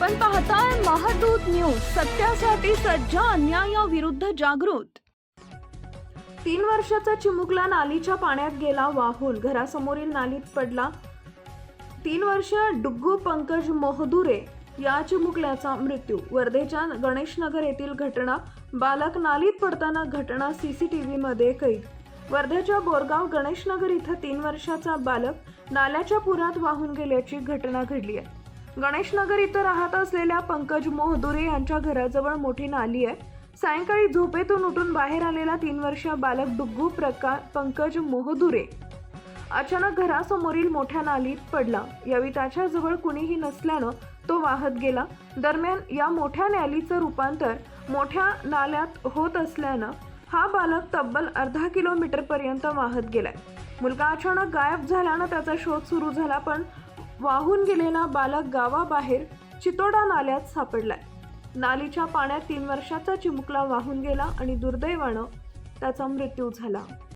आपण पाहताय महादूत न्यूज सत्यासाठी सज्ज अन्यायाविरुद्ध जागृत. तीन वर्षाचा चिमुकला नालीच्या पाण्यात गेला वाहून घरासमोरील नालीत पडला. तीन वर्ष डुग्गू पंकज मोहदुरे या चिमुकल्याचा मृत्यू. वर्धेच्या गणेशनगर येथील घटना बालक नालीत पडताना घटना सीसीटीव्ही मध्ये कैद. वर्ध्याच्या बोरगाव गणेशनगर इथं तीन वर्षाचा बालक नाल्याच्या पुरात वाहून गेल्याची घटना घडली आहे. गणेशनगर इथं राहत असलेल्या पंकज मोहदुरे यांच्या घराजवळ मोठी नाली आहे. सायंकाळी झोपेतून उठून बाहेर आलेला तीन वर्ष बालक डुग्गू प्रका पंकज मोहदुरे अचानक घरासमोरील मोठ्या नालीत पडला. यावेळी त्याच्याजवळ कुणीही नसल्यानं तो वाहत गेला. दरम्यान या मोठ्या नालीचं रूपांतर मोठ्या नाल्यात होत असल्यानं हा बालक तब्बल अर्धा किलोमीटर पर्यंत वाहत गेलाय. मुलगा अचानक गायब झाल्यानं त्याचा शोध सुरू झाला पण वाहून गेलेला बालक गावाबाहेर चितोडा नाल्यात सापडलाय. नालीच्या पाण्यात तीन वर्षाचा चिमुकला वाहून गेला आणि दुर्दैवानं त्याचा मृत्यू झाला.